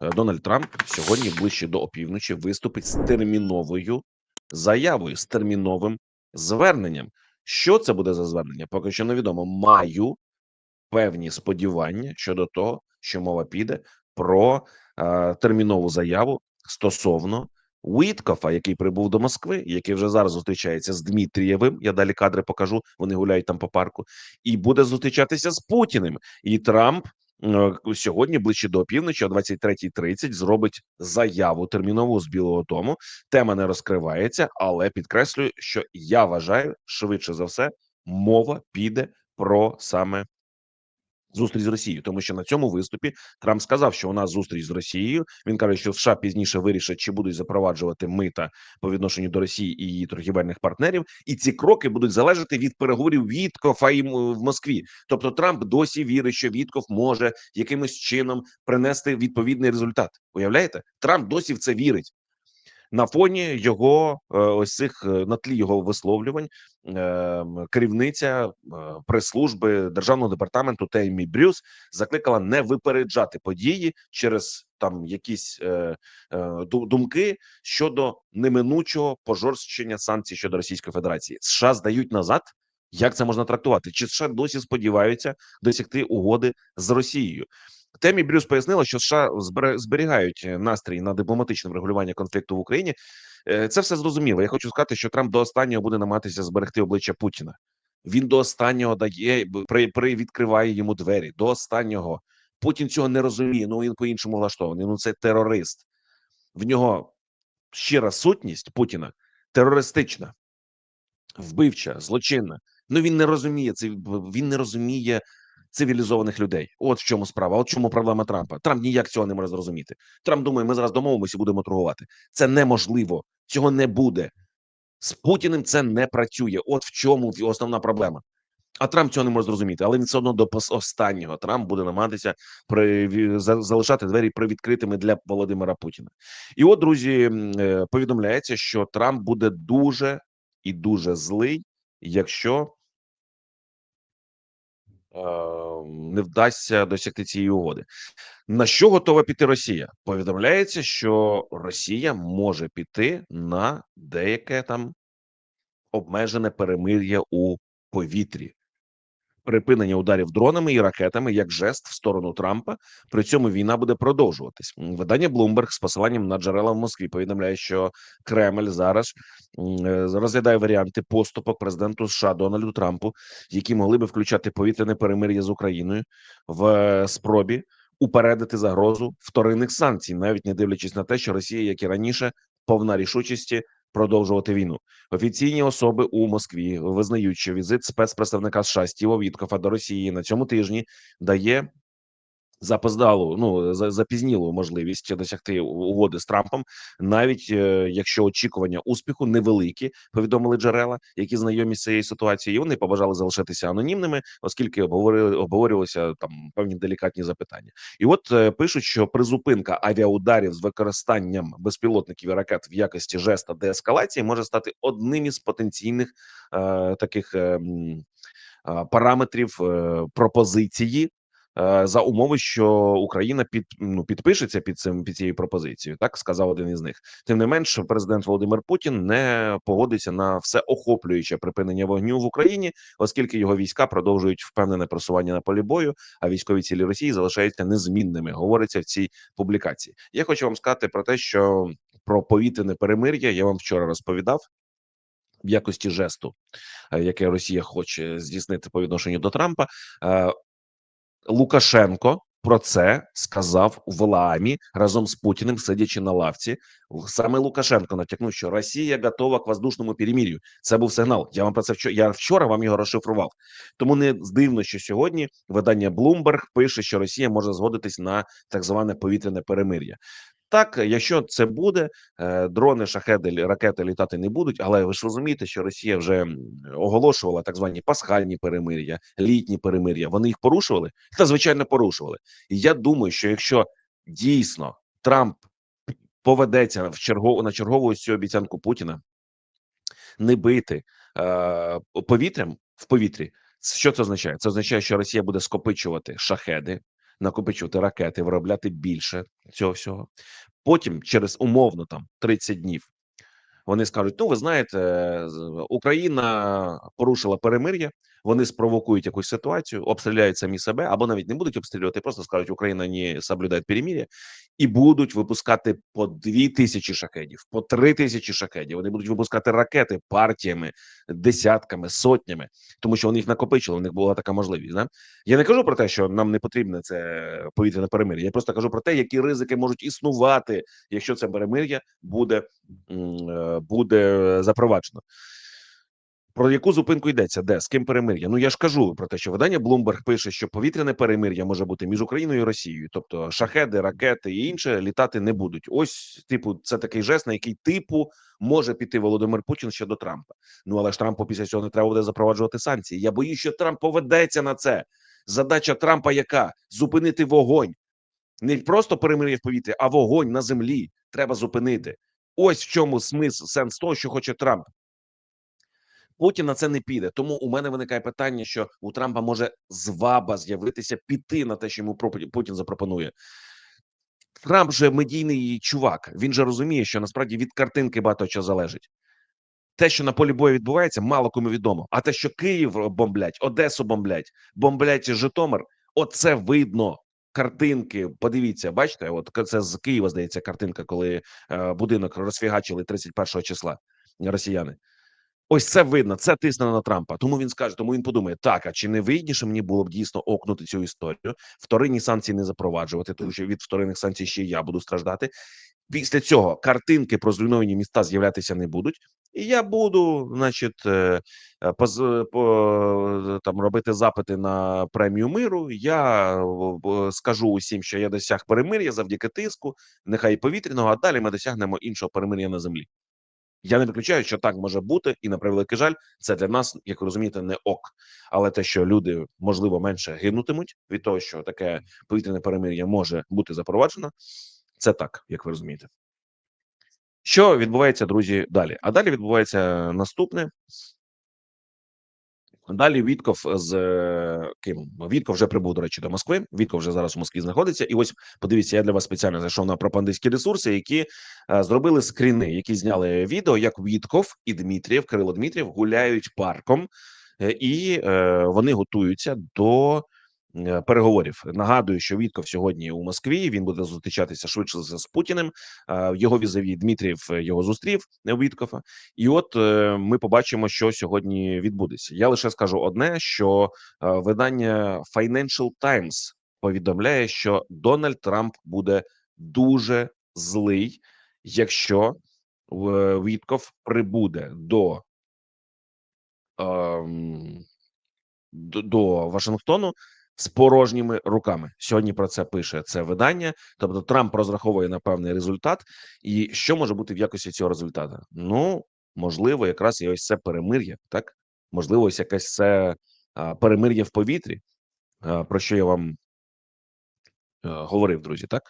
е, Дональд Трамп сьогодні ближче до опівночі виступить з терміновою заявою, з терміновим зверненням. Що це буде за звернення? Поки що невідомо. Маю певні сподівання щодо того, що мова піде про е, термінову заяву стосовно Уіткофа, який прибув до Москви, який вже зараз зустрічається з Дмитрієвим. Я далі кадри покажу. Вони гуляють там по парку, і буде зустрічатися з Путіним. І Трамп сьогодні, ближче до півночі, о 23.30, зробить заяву термінову з Білого Дому. Тема не розкривається, але підкреслюю, що я вважаю швидше за все, мова піде про саме зустріч з Росією, тому що на цьому виступі Трамп сказав, що у нас зустріч з Росією. Він каже, що США пізніше вирішать, чи будуть запроваджувати мита по відношенню до Росії і її торгівельних партнерів, і ці кроки будуть залежати від переговорів Віткофа в Москві. Тобто Трамп досі вірить, що Вітков може якимось чином принести відповідний результат. Уявляєте, Трамп досі в це вірить. На фоні його е, ось цих е, на тлі його висловлювань е, керівниця е, прес-служби державного департаменту Теймі Брюс закликала не випереджати події через там якісь думки щодо неминучого пожорсткення санкцій щодо Російської Федерації. США здають назад. Як це можна трактувати? Чи США досі сподіваються досягти угоди з Росією? Темі Брюс пояснила, що США зберігають е, настрій на дипломатичне врегулювання конфлікту в Україні. Е, Це все зрозуміло. Я хочу сказати, що Трамп до останнього буде намагатися зберегти обличчя Путіна. Він до останнього дає при, при відкриває йому двері. До останнього Путін цього не розуміє. Ну він по-іншому влаштований. Ну це терорист. В нього щира сутність Путіна терористична, вбивча, злочинна. Ну він не розуміє це. Він не розуміє цивілізованих людей. От в чому справа. От в чому проблема Трампа. Трамп ніяк цього не може зрозуміти. Трамп думає, ми зараз домовимося і будемо торгувати. Це неможливо. Цього не буде. З Путіним це не працює. От в чому основна проблема. А Трамп цього не може зрозуміти, але він все одно до останнього Трамп буде намагатися при залишати двері привідкритими для Володимира Путіна. І от друзі, е, повідомляється, що Трамп буде дуже і дуже злий, якщо не вдасться досягти цієї угоди. На що готова піти Росія? Повідомляється, що Росія може піти на деяке там обмежене перемир'я у повітрі, припинення ударів дронами і ракетами як жест в сторону Трампа. При цьому війна буде продовжуватись. Видання Bloomberg з посиланням на джерела в Москві повідомляє, що Кремль зараз е, розглядає варіанти поступок президенту США Дональду Трампу, які могли би включати повітряне перемир'я з Україною в е, спробі упередити загрозу вторинних санкцій, навіть не дивлячись на те, що Росія, як і раніше, повна рішучості продовжувати війну. Офіційні особи у Москві визнають, що візит спецпредставника США Стіва Віткофа до Росії на цьому тижні дає запоздалу, ну за- запізнілу можливість досягти угоди з Трампом, навіть е, якщо очікування успіху невеликі, повідомили джерела, які знайомі з цією ситуацією. Вони побажали залишитися анонімними, оскільки обговорили обговорювалися там певні делікатні запитання. І от е, пишуть, що призупинка авіаударів з використанням безпілотників і ракет в якості жеста деескалації може стати одним із потенційних е, таких е, е, параметрів пропозиції. Е, За умови, що Україна під ну підпишеться під цим під цією пропозицією, так сказав один із них. Тим не менш, президент Володимир Путін не погодиться на все охоплююче припинення вогню в Україні, оскільки його війська продовжують впевнене просування на полі бою, а військові цілі Росії залишаються незмінними. Говориться в цій публікації. Я хочу вам сказати про те, що про повітряне перемир'я я вам вчора розповідав в якості жесту, е, яке Росія хоче здійснити по відношенню до Трампа. Лукашенко про це сказав у Валаамі разом з Путіним, сидячи на лавці. Саме Лукашенко натякнув, що Росія готова к воздушному перемір'ю. Це був сигнал. Я вам про це вчора, я вчора вам його розшифрував. Тому не дивно, що сьогодні видання Bloomberg пише, що Росія може згодитись на так зване повітряне перемир'я. Так, якщо це буде, е, дрони, шахеди, ракети літати не будуть. Але ви ж розумієте, що Росія вже оголошувала так звані пасхальні перемир'я, літні перемир'я. Вони їх порушували та звичайно порушували. І я думаю, що якщо дійсно Трамп поведеться в чергову на чергову цю обіцянку Путіна не бити е, повітрям в повітрі, що це означає? Це означає, що Росія буде скопичувати шахеди. Накопичувати ракети, виробляти більше цього всього. Потім, через умовно там 30 днів, вони скажуть: ну, ви знаєте, Україна порушила перемир'я, вони спровокують якусь ситуацію, обстріляють самі себе, або навіть не будуть обстрілювати, просто скажуть, Україна не соблюдає перемир'я, і будуть випускати по дві тисячі шахедів, по три тисячі шахедів. Вони будуть випускати ракети партіями, десятками, сотнями, тому що вони їх накопичили. У них була така можливість. Да? Я не кажу про те, що нам не потрібне це повітряне перемир'я. Я просто кажу про те, які ризики можуть існувати, якщо це перемир'я буде, е, буде запроваджено. Про яку зупинку йдеться? Де з ким перемир'я? Ну я ж кажу про те, що видання Bloomberg пише, що повітряне перемир'я може бути між Україною і Росією, тобто шахеди, ракети і інше літати не будуть. Ось, типу, це такий жест, на який типу може піти Володимир Путін ще до Трампа. Ну але ж Трампу після цього не треба буде запроваджувати санкції. Я боюсь, що Трамп поведеться на це. Задача Трампа яка зупинити вогонь, не просто перемир'я в повітрі, а вогонь на землі треба зупинити. Ось в чому смисл сенс того, що хоче Трамп. Путін на це не піде. Тому у мене виникає питання, що у Трампа може зваба з'явитися піти на те, що йому Путін запропонує. Трамп же медійний чувак. Він же розуміє, що насправді від картинки багато чого залежить. Те, що на полі бою відбувається, мало кому відомо. А те, що Київ бомблять, Одесу бомблять, бомблять Житомир, оце видно. Картинки, подивіться, бачите, от це з Києва здається картинка, коли е, будинок розфігачили 31 числа росіяни. Ось це видно, це тисне на Трампа. Тому він скаже, тому він подумає: так, а чи не вигідніше мені було б дійсно окнути цю історію, вторинні санкції не запроваджувати, тому що від вторинних санкцій ще я буду страждати. Після цього картинки про зруйновані міста з'являтися не будуть, і я буду, значить, е, е, поз, по, там робити запити на премію миру. Я скажу усім, що я досяг перемир'я завдяки тиску, нехай повітряного, а далі ми досягнемо іншого перемир'я на землі. Я не виключаю, що так може бути, і на превеликий жаль, це для нас, як ви розумієте, не ок. Але те, що люди можливо менше гинутимуть від того, що таке повітряне перемир'я може бути запроваджено, це так, як ви розумієте. Що відбувається, друзі, далі? А далі відбувається наступне. Далі Вітков з е, ким Вітков вже прибув до речі до Москви. Вітков вже зараз у Москві знаходиться. І ось подивіться, я для вас спеціально зайшов на пропагандистські ресурси, які е, зробили скріни, які зняли відео, як Вітков і Дмитрів, Кирило Дмитрів гуляють парком, е, і е, вони готуються до е, переговорів. Нагадую, що Вітков сьогодні у Москві. Він буде зустрічатися швидше з Путіним. Е, Його візаві Дмитрієв е, його зустрів е, Віткова. І от е, ми побачимо, що сьогодні відбудеться. Я лише скажу одне: що е, видання Financial Times повідомляє, що Дональд Трамп буде дуже злий, якщо е, Вітков прибуде ем, до, до Вашингтону. З порожніми руками сьогодні про це пише це видання. Тобто Трамп розраховує на певний результат, і що може бути в якості цього результату? Ну можливо, якраз і ось це перемир'я, так можливо, ось якесь це перемир'я в повітрі, про що я вам е, говорив, друзі. Так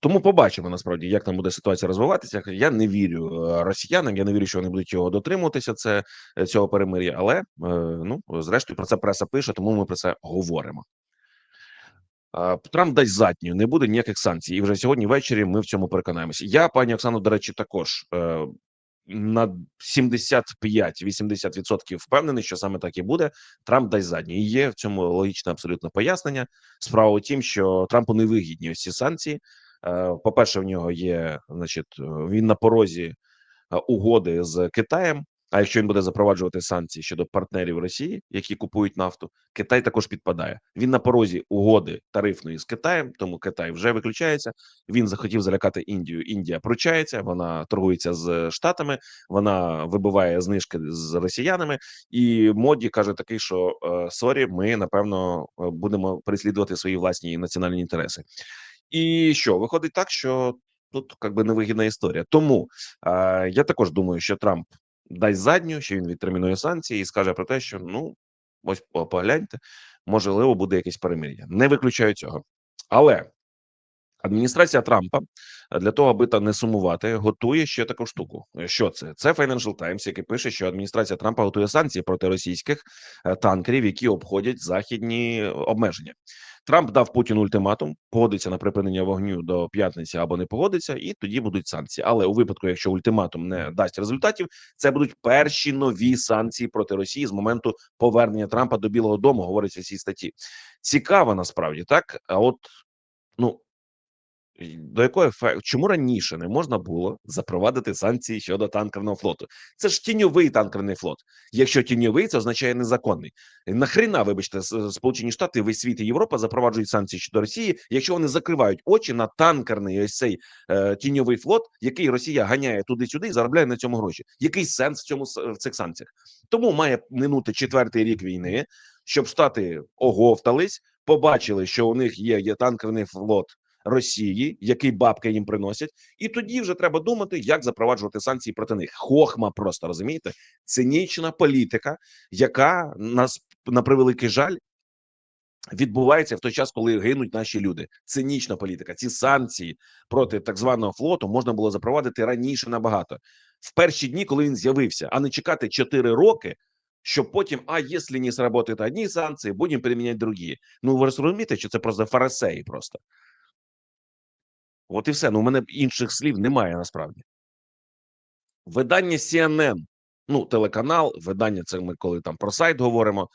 тому побачимо насправді, як там буде ситуація розвиватися. Я не вірю е, росіянам. Я не вірю, що вони будуть його дотримуватися. Це е, цього перемир'я. Але ну зрештою про це преса пише, тому ми про це говоримо. Трамп дасть задню, не буде ніяких санкцій. І вже сьогодні ввечері ми в цьому переконаємося. Я, пані Оксано, до речі, також е, на 75-80% впевнений, що саме так і буде. Трамп дасть задню. І є в цьому логічне абсолютно пояснення. Справа у тім, що Трампу не вигідні ось ці санкції. Е, По-перше, в нього є, значить, він на порозі е, угоди з Китаєм. А якщо він буде запроваджувати санкції щодо партнерів Росії, які купують нафту, Китай також підпадає. Він на порозі угоди тарифної з Китаєм, тому Китай вже виключається. Він захотів залякати Індію. Індія пручається, вона торгується з штатами, вона вибиває знижки з росіянами. І моді каже такий, що е, сорі, ми напевно е, будемо переслідувати свої власні національні інтереси. І що виходить так, що тут якби невигідна історія. Тому е, я також думаю, що Трамп дасть задню, що він відтермінує санкції і скаже про те, що ну ось погляньте, можливо, буде якесь перемир'я. Не виключаю цього, але адміністрація Трампа е, для того, аби та не сумувати, готує ще таку штуку. Е, Що це? Це Financial Times, який пише, що адміністрація Трампа готує санкції проти російських е, танкерів, які обходять західні обмеження. Трамп дав Путіну ультиматум, погодиться на припинення вогню до п'ятниці або не погодиться, і тоді будуть санкції. Але у випадку, якщо ультиматум не дасть результатів, це будуть перші нові санкції проти Росії з моменту повернення Трампа до Білого Дому. Говориться в цій статті. Цікаво насправді так. А от ну до якої чому раніше не можна було запровадити санкції щодо танкерного флоту? Це ж тіньовий танкерний флот. Якщо тіньовий, це означає незаконний. Нахріна, вибачте, Сполучені Штати, весь світ і Європа запроваджують санкції щодо Росії, якщо вони закривають очі на танкерний ось цей е, тіньовий флот, який Росія ганяє туди-сюди і заробляє на цьому гроші. Який сенс в цьому в цих санкціях? Тому має минути четвертий рік війни, щоб штати оговтались, побачили, що у них є, є танкерний флот. Росії, який бабки їм приносять, і тоді вже треба думати, як запроваджувати санкції проти них. Хохма, просто розумієте, цинічна політика, яка нас на превеликий жаль відбувається в той час, коли гинуть наші люди. Цинічна політика. Ці санкції проти так званого флоту можна було запровадити раніше набагато в перші дні, коли він з'явився, а не чекати 4 роки. Щоб потім, а якщо не сработають одні санкції, будемо приміняти другі. Ну ви розумієте, що це просто фарисеї просто. От і все. Ну, у мене інших слів немає насправді. Видання CNN, ну, телеканал, видання це ми коли там про сайт говоримо.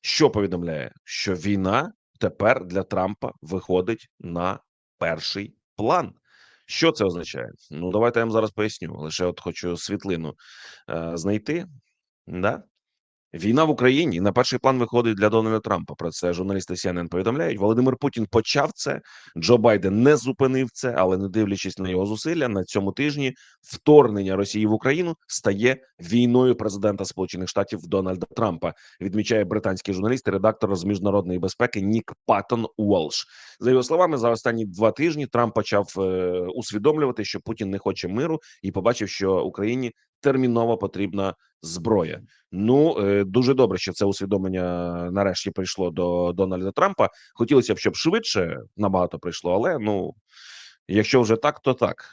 Що повідомляє? Що війна тепер для Трампа виходить на перший план. Що це означає? Ну, давайте я вам зараз поясню. Лише от хочу світлину е, знайти. Да? Війна в Україні на перший план виходить для Дональда Трампа. Про це журналісти CNN повідомляють. Володимир Путін почав це. Джо Байден не зупинив це, але не дивлячись на його зусилля, на цьому тижні вторгнення Росії в Україну стає війною президента Сполучених Штатів Дональда Трампа. Відмічає британський журналіст і редактор з міжнародної безпеки Нік Паттон Уолш. За його словами, за останні два тижні Трамп почав е, усвідомлювати, що Путін не хоче миру, і побачив, що Україні терміново потрібна зброя. Ну е, дуже добре, що це усвідомлення нарешті прийшло до Дональда Трампа. Хотілося б, щоб швидше набагато прийшло, але ну якщо вже так, то так.